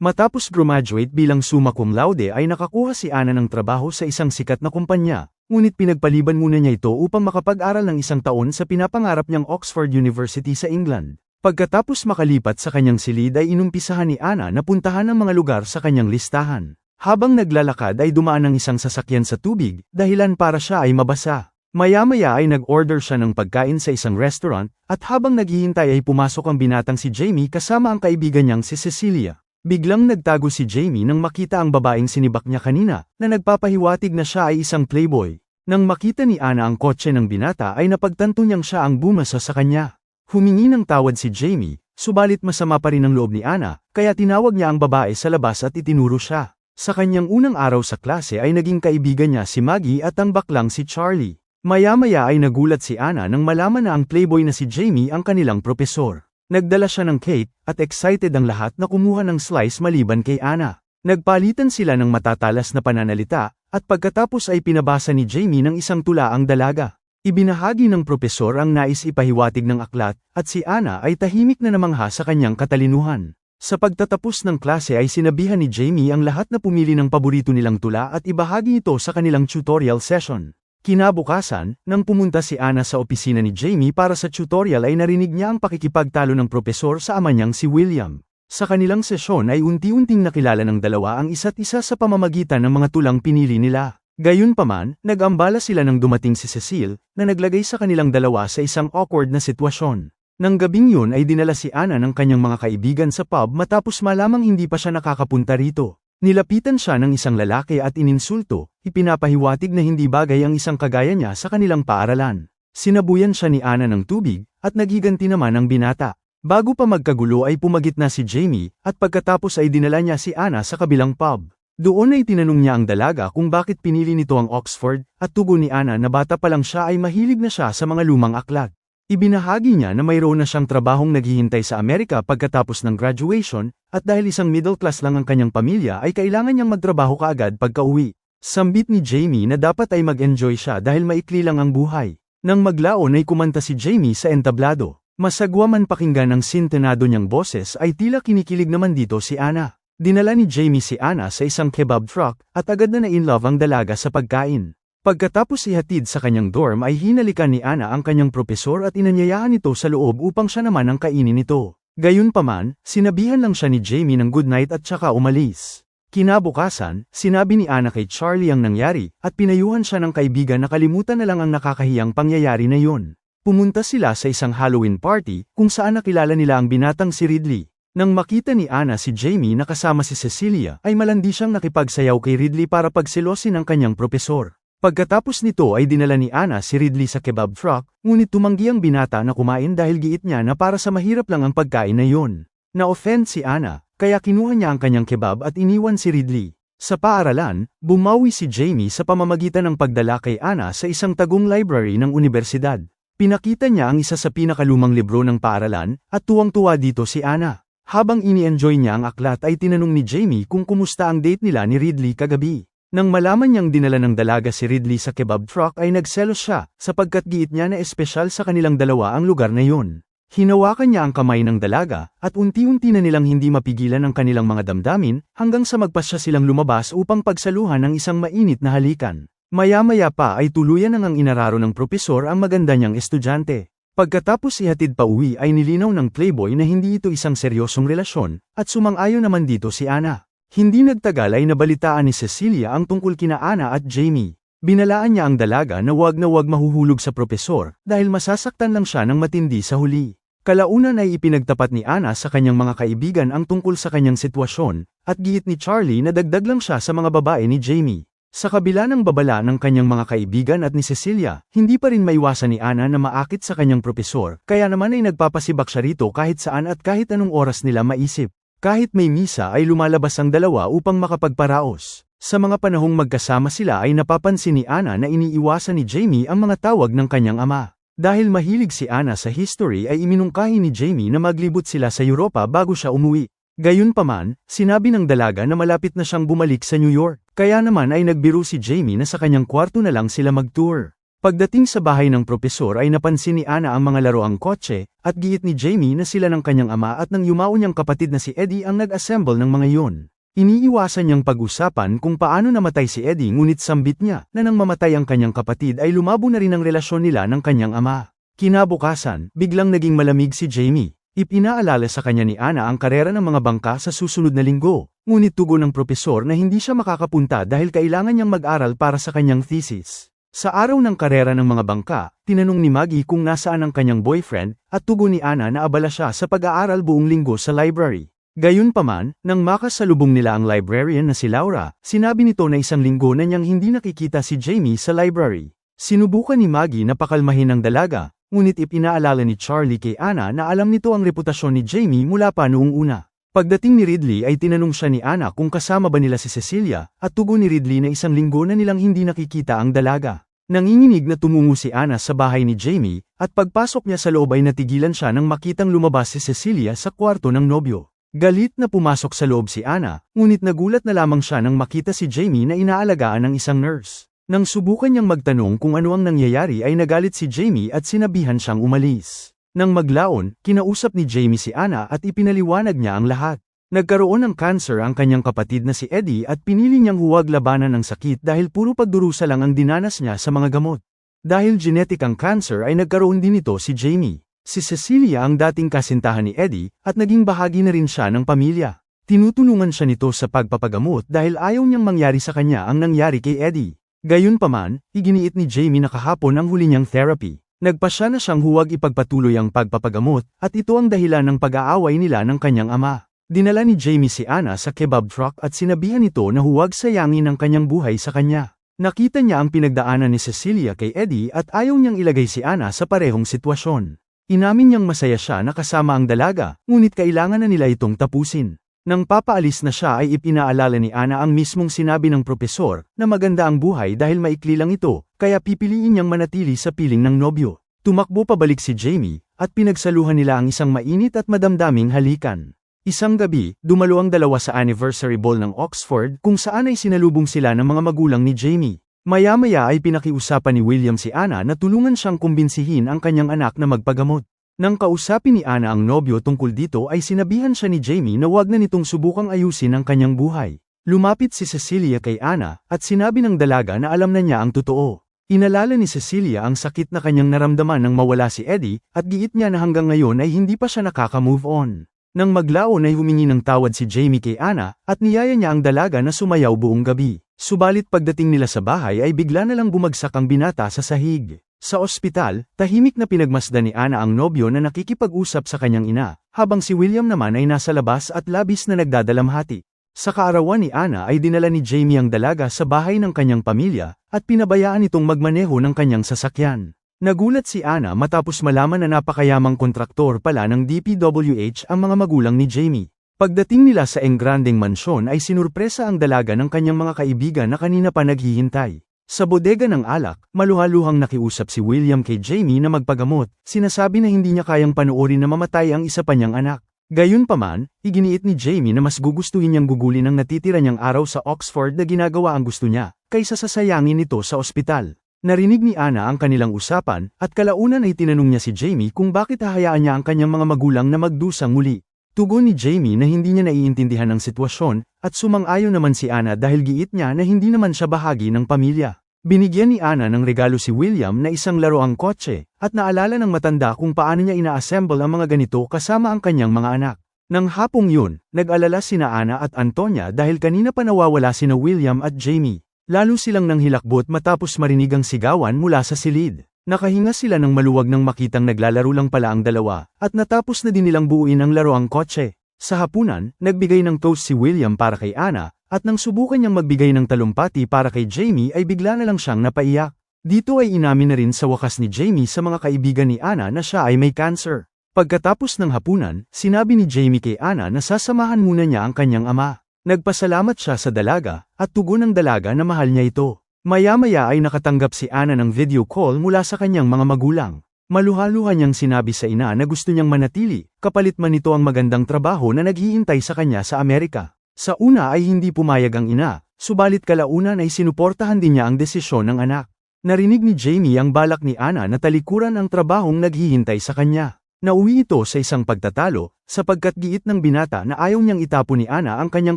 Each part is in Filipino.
Matapos graduate bilang summa cum laude ay nakakuha si Ana ng trabaho sa isang sikat na kumpanya, ngunit pinagpaliban muna niya ito upang makapag-aral ng isang taon sa pinapangarap niyang Oxford University sa England. Pagkatapos makalipat sa kanyang silid ay inumpisahan ni Ana na puntahan ang mga lugar sa kanyang listahan. Habang naglalakad ay dumaan ng isang sasakyan sa tubig, dahilan para siya ay mabasa. Maya-maya ay nag-order siya ng pagkain sa isang restaurant, at habang naghihintay ay pumasok ang binatang si Jamie kasama ang kaibigan niyang si Cecilia. Biglang nagtago si Jamie nang makita ang babaeng sinibak niya kanina, na nagpapahiwatig na siya ay isang playboy. Nang makita ni Ana ang kotse ng binata ay napagtanto niyang siya ang bumasa sa kanya. Humingi ng tawad si Jamie, subalit masama pa rin ang loob ni Ana, kaya tinawag niya ang babae sa labas at itinuro siya. Sa kanyang unang araw sa klase ay naging kaibigan niya si Maggie at ang baklang si Charlie. Maya-maya ay nagulat si Ana nang malaman na ang playboy na si Jamie ang kanilang propesor. Nagdala siya ng cake, at excited ang lahat na kumuha ng slice maliban kay Ana. Nagpalitan sila ng matatalas na pananalita, at pagkatapos ay pinabasa ni Jamie ng isang tula ang dalaga. Ibinahagi ng propesor ang nais ipahiwatig ng aklat, at si Ana ay tahimik na namangha sa kanyang katalinuhan. Sa pagtatapos ng klase ay sinabihan ni Jamie ang lahat na pumili ng paborito nilang tula at ibahagi ito sa kanilang tutorial session. Kinabukasan, nang pumunta si Ana sa opisina ni Jamie para sa tutorial ay narinig niya ang pakikipagtalo ng propesor sa ama niyang si William. Sa kanilang sesyon ay unti-unting nakilala ng dalawa ang isa't isa sa pamamagitan ng mga tulang pinili nila. Gayunpaman, nag-ambala sila nang dumating si Cecile, na naglagay sa kanilang dalawa sa isang awkward na sitwasyon. Nang gabing yun ay dinala si Ana ng kanyang mga kaibigan sa pub matapos malamang hindi pa siya nakakapunta rito. Nilapitan siya ng isang lalaki at ininsulto, ipinapahiwatig na hindi bagay ang isang kagaya niya sa kanilang paaralan. Sinabuyan siya ni Ana ng tubig, at nagiganti naman ang binata. Bago pa magkagulo ay pumagit na si Jamie, at pagkatapos ay dinala niya si Ana sa kabilang pub. Doon ay tinanong niya ang dalaga kung bakit pinili nito ang Oxford, at tugon ni Ana na bata pa lang siya ay mahilig na siya sa mga lumang aklat. Ibinahagi niya na mayroon na siyang trabahong naghihintay sa Amerika pagkatapos ng graduation, at dahil isang middle class lang ang kanyang pamilya ay kailangan niyang magtrabaho kaagad pagka-uwi. Sambit ni Jamie na dapat ay mag-enjoy siya dahil maikli lang ang buhay. Nang maglaon ay kumanta si Jamie sa entablado. Masagwa man pakinggan ang sintenado niyang boses ay tila kinikilig naman dito si Ana. Dinala ni Jamie si Ana sa isang kebab truck at agad na na-inlove ang dalaga sa pagkain. Pagkatapos ihatid sa kanyang dorm ay hinalikan ni Ana ang kanyang propesor at inanyayahan ito sa loob upang siya naman ang kainin ito. Gayunpaman, sinabihan lang siya ni Jamie ng good night at saka umalis. Kinabukasan, sinabi ni Ana kay Charlie ang nangyari, at pinayuhan siya ng kaibigan na kalimutan na lang ang nakakahiyang pangyayari na yun. Pumunta sila sa isang Halloween party, kung saan nakilala nila ang binatang si Ridley. Nang makita ni Ana si Jamie na kasama si Cecilia, ay malandi siyang nakipagsayaw kay Ridley para pagsilosin ang kanyang propesor. Pagkatapos nito ay dinala ni Ana si Ridley sa kebab truck, ngunit tumanggi ang binata na kumain dahil giit niya na para sa mahirap lang ang pagkain na yun. Na-offend si Ana, kaya kinuha niya ang kanyang kebab at iniwan si Ridley. Sa paaralan, bumawi si Jamie sa pamamagitan ng pagdala kay Ana sa isang tagong library ng universidad. Pinakita niya ang isa sa pinakalumang libro ng paaralan, at tuwang-tuwa dito si Ana. Habang ini-enjoy niya ang aklat ay tinanong ni Jamie kung kumusta ang date nila ni Ridley kagabi. Nang malaman niyang dinala ng dalaga si Ridley sa kebab truck ay nagselos siya, sapagkat giit niya na espesyal sa kanilang dalawa ang lugar na yun. Hinawakan niya ang kamay ng dalaga, at unti-unti na nilang hindi mapigilan ang kanilang mga damdamin, hanggang sa magpasya silang lumabas upang pagsaluhan ng isang mainit na halikan. Maya-maya pa ay tuluyan nang ang inararo ng propesor ang maganda niyang estudyante. Pagkatapos ihatid pa uwi ay nilinaw ng playboy na hindi ito isang seryosong relasyon, at sumang-ayon naman dito si Ana. Hindi nagtagal ay nabalitaan ni Cecilia ang tungkol kina Ana at Jamie. Binalaan niya ang dalaga na wag na wag mahuhulog sa propesor, dahil masasaktan lang siya ng matindi sa huli. Kalaunan ay ipinagtapat ni Ana sa kanyang mga kaibigan ang tungkol sa kanyang sitwasyon, at giit ni Charlie na dagdag lang siya sa mga babae ni Jamie. Sa kabila ng babala ng kanyang mga kaibigan at ni Cecilia, hindi pa rin maiwasan ni Ana na maakit sa kanyang propesor, kaya naman ay nagpapasibak siya rito kahit saan at kahit anong oras nila maisip. Kahit may misa ay lumalabas ang dalawa upang makapagparaos. Sa mga panahong magkasama sila ay napapansin ni Ana na iniiwasan ni Jamie ang mga tawag ng kanyang ama. Dahil mahilig si Ana sa history ay iminungkahi ni Jamie na maglibot sila sa Europa bago siya umuwi. Gayunpaman, sinabi ng dalaga na malapit na siyang bumalik sa New York. Kaya naman ay nagbiro si Jamie na sa kanyang kwarto na lang sila mag-tour. Pagdating sa bahay ng propesor ay napansin ni Ana ang mga laroang kotse, at giit ni Jamie na sila ng kanyang ama at ng yumao niyang kapatid na si Eddie ang nag-assemble ng mga iyon. Iniiwasan niyang pag-usapan kung paano namatay si Eddie ngunit sambit niya na nang mamatay ang kanyang kapatid ay lumabo na rin ang relasyon nila ng kanyang ama. Kinabukasan, biglang naging malamig si Jamie. Ipinaalala sa kanya ni Ana ang karera ng mga bangka sa susunod na linggo, ngunit tugon ng propesor na hindi siya makakapunta dahil kailangan niyang mag-aral para sa kanyang thesis. Sa araw ng karera ng mga bangka, tinanong ni Maggie kung nasaan ang kanyang boyfriend, at tugon ni Ana na abala siya sa pag-aaral buong linggo sa library. Gayunpaman, nang makasalubong nila ang librarian na si Laura, sinabi nito na isang linggo na niyang hindi nakikita si Jamie sa library. Sinubukan ni Maggie na pakalmahin ang dalaga, ngunit ipinaalala ni Charlie kay Ana na alam nito ang reputasyon ni Jamie mula pa noong una. Pagdating ni Ridley ay tinanong siya ni Ana kung kasama ba nila si Cecilia, at tugon ni Ridley na isang linggo na nilang hindi nakikita ang dalaga. Nanginginig na tumungo si Ana sa bahay ni Jamie, at pagpasok niya sa loob ay natigilan siya nang makitang lumabas si Cecilia sa kwarto ng nobyo. Galit na pumasok sa loob si Ana, ngunit nagulat na lamang siya nang makita si Jamie na inaalagaan ng isang nurse. Nang subukan niyang magtanong kung ano ang nangyayari ay nagalit si Jamie at sinabihan siyang umalis. Nang maglaon, kinausap ni Jamie si Ana at ipinaliwanag niya ang lahat. Nagkaroon ng cancer ang kanyang kapatid na si Eddie at pinili niyang huwag labanan ng sakit dahil puro pagdurusa lang ang dinanas niya sa mga gamot. Dahil genetic ang cancer ay nagkaroon din ito si Jamie. Si Cecilia ang dating kasintahan ni Eddie at naging bahagi na rin siya ng pamilya. Tinutulungan siya nito sa pagpapagamot dahil ayaw niyang mangyari sa kanya ang nangyari kay Eddie. Gayunpaman, iginiit ni Jamie na kahapon ang huli niyang therapy. Nagpasya na siyang huwag ipagpatuloy ang pagpapagamot, at ito ang dahilan ng pag-aaway nila ng kanyang ama. Dinala ni Jamie si Anna sa kebab truck at sinabihan ito na huwag sayangin ang kanyang buhay sa kanya. Nakita niya ang pinagdaanan ni Cecilia kay Eddie at ayaw niyang ilagay si Anna sa parehong sitwasyon. Inamin niyang masaya siya na kasama ang dalaga, ngunit kailangan na nila itong tapusin. Nang papaalis na siya ay ipinaalala ni Ana ang mismong sinabi ng propesor na maganda ang buhay dahil maikli lang ito, kaya pipiliin niyang manatili sa piling ng nobyo. Tumakbo pabalik si Jamie, at pinagsaluhan nila ang isang mainit at madamdaming halikan. Isang gabi, dumalo ang dalawa sa anniversary ball ng Oxford kung saan ay sinalubong sila ng mga magulang ni Jamie. Maya-maya ay pinakiusapan ni William si Ana na tulungan siyang kumbinsihin ang kanyang anak na magpagamot. Nang kausapin ni Ana ang nobyo tungkol dito ay sinabihan siya ni Jamie na wag na nitong subukang ayusin ang kanyang buhay. Lumapit si Cecilia kay Ana at sinabi ng dalaga na alam na niya ang totoo. Inalala ni Cecilia ang sakit na kanyang naramdaman nang mawala si Eddie at giit niya na hanggang ngayon ay hindi pa siya nakaka-move on. Nang maglaon ay humingi ng tawad si Jamie kay Ana at niyaya niya ang dalaga na sumayaw buong gabi. Subalit pagdating nila sa bahay ay bigla na lang bumagsak ang binata sa sahig. Sa ospital, tahimik na pinagmasdan ni Ana ang nobyo na nakikipag-usap sa kanyang ina, habang si William naman ay nasa labas at labis na nagdadalamhati. Sa kaarawan ni Ana ay dinala ni Jamie ang dalaga sa bahay ng kanyang pamilya, at pinabayaan itong magmaneho ng kanyang sasakyan. Nagulat si Ana matapos malaman na napakayamang kontraktor pala ng DPWH ang mga magulang ni Jamie. Pagdating nila sa Engranding Mansyon ay sinurpresa ang dalaga ng kanyang mga kaibigan na kanina pa naghihintay. Sa bodega ng alak, maluhaluhang nakiusap si William kay Jamie na magpagamot, sinasabi na hindi niya kayang panoorin na mamatay ang isa pa niyang anak. Gayunpaman, iginiit ni Jamie na mas gugustuhin niyang gugulin ang natitira niyang araw sa Oxford na ginagawa ang gusto niya, kaysa sasayangin ito sa ospital. Narinig ni Anna ang kanilang usapan, at kalaunan ay tinanong niya si Jamie kung bakit hahayaan niya ang kanyang mga magulang na magdusang muli. Tugon ni Jamie na hindi niya naiintindihan ang sitwasyon, at sumang-ayon naman si Anna dahil giit niya na hindi naman siya bahagi ng pamilya. Binigyan ni Anna ng regalo si William na isang laroang kotse, at naalala ng matanda kung paano niya ina-assemble ang mga ganito kasama ang kanyang mga anak. Nang hapong yun, nag-alala sina Anna at Antonia dahil kanina pa nawawala sina William at Jamie. Lalo silang nang hilakbot matapos marinig ang sigawan mula sa silid. Nakahinga sila ng maluwag nang makitang naglalaro lang pala ang dalawa, at natapos na din nilang buuin ang laro ang kotse. Sa hapunan, nagbigay ng toast si William para kay Anna, at nang subukan niyang magbigay ng talumpati para kay Jamie ay bigla na lang siyang napaiyak. Dito ay inamin na rin sa wakas ni Jamie sa mga kaibigan ni Anna na siya ay may cancer. Pagkatapos ng hapunan, sinabi ni Jamie kay Anna na sasamahan muna niya ang kanyang ama. Nagpasalamat siya sa dalaga, at tugon ng dalaga na mahal niya ito. Maya-maya ay nakatanggap si Ana ng video call mula sa kanyang mga magulang. Maluhaluhan niyang sinabi sa ina na gusto niyang manatili, kapalit man ito ang magandang trabaho na naghihintay sa kanya sa Amerika. Sa una ay hindi pumayag ang ina, subalit kalaunan ay sinuportahan din niya ang desisyon ng anak. Narinig ni Jamie ang balak ni Ana na talikuran ang trabahong naghihintay sa kanya. Nauwi ito sa isang pagtatalo, sapagkat giit ng binata na ayaw niyang itapon ni Ana ang kanyang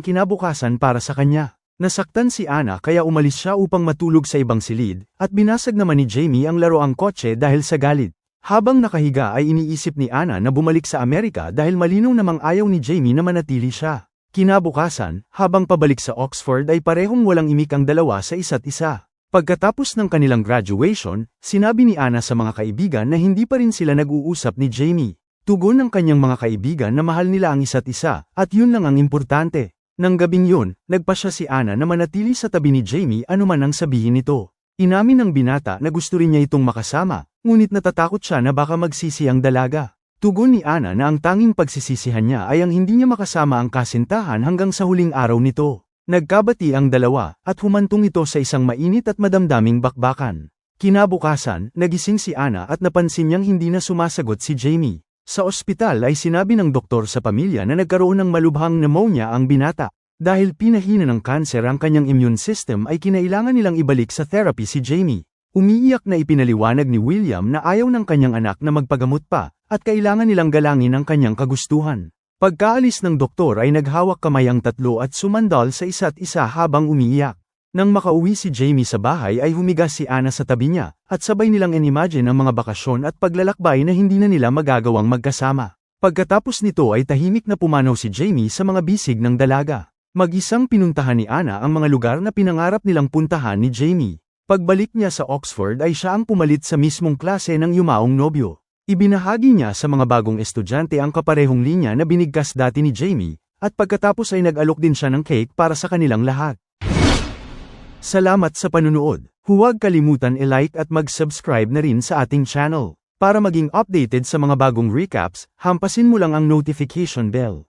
kinabukasan para sa kanya. Nasaktan si Ana kaya umalis siya upang matulog sa ibang silid, at binasag naman ni Jamie ang laroang kotse dahil sa galit. Habang nakahiga ay iniisip ni Ana na bumalik sa Amerika dahil malinaw namang ayaw ni Jamie na manatili siya. Kinabukasan, habang pabalik sa Oxford ay parehong walang imik ang dalawa sa isa't isa. Pagkatapos ng kanilang graduation, sinabi ni Ana sa mga kaibigan na hindi pa rin sila nag-uusap ni Jamie. Tugon ng kanyang mga kaibigan na mahal nila ang isa't isa, at yun lang ang importante. Nang gabing yun, nagpa siya si Ana na manatili sa tabi ni Jamie anuman ang sabihin nito. Inamin ng binata na gusto rin niya itong makasama, ngunit natatakot siya na baka magsisi ang dalaga. Tugon ni Ana na ang tanging pagsisisihan niya ay ang hindi niya makasama ang kasintahan hanggang sa huling araw nito. Nagkabati ang dalawa, at humantong ito sa isang mainit at madamdaming bakbakan. Kinabukasan, nagising si Ana at napansin niyang hindi na sumasagot si Jamie. Sa ospital ay sinabi ng doktor sa pamilya na nagkaroon ng malubhang pneumonia ang binata. Dahil pinahina ng kanser ang kanyang immune system ay kinailangan nilang ibalik sa therapy si Jamie. Umiiyak na ipinaliwanag ni William na ayaw ng kanyang anak na magpagamot pa, at kailangan nilang galangin ang kanyang kagustuhan. Pagkaalis ng doktor ay naghawak kamay ang tatlo at sumandal sa isa't isa habang umiiyak. Nang makauwi si Jamie sa bahay ay humiga si Anna sa tabi niya, at sabay nilang inimagine ang mga bakasyon at paglalakbay na hindi na nila magagawang magkasama. Pagkatapos nito ay tahimik na pumanaw si Jamie sa mga bisig ng dalaga. Mag-isang pinuntahan ni Anna ang mga lugar na pinangarap nilang puntahan ni Jamie. Pagbalik niya sa Oxford ay siya ang pumalit sa mismong klase ng yumaong nobyo. Ibinahagi niya sa mga bagong estudyante ang kaparehong linya na binigkas dati ni Jamie, at pagkatapos ay nag-alok din siya ng cake para sa kanilang lahat. Salamat sa panunood. Huwag kalimutan i-like at mag-subscribe na rin sa ating channel. Para maging updated sa mga bagong recaps, hampasin mo lang ang notification bell.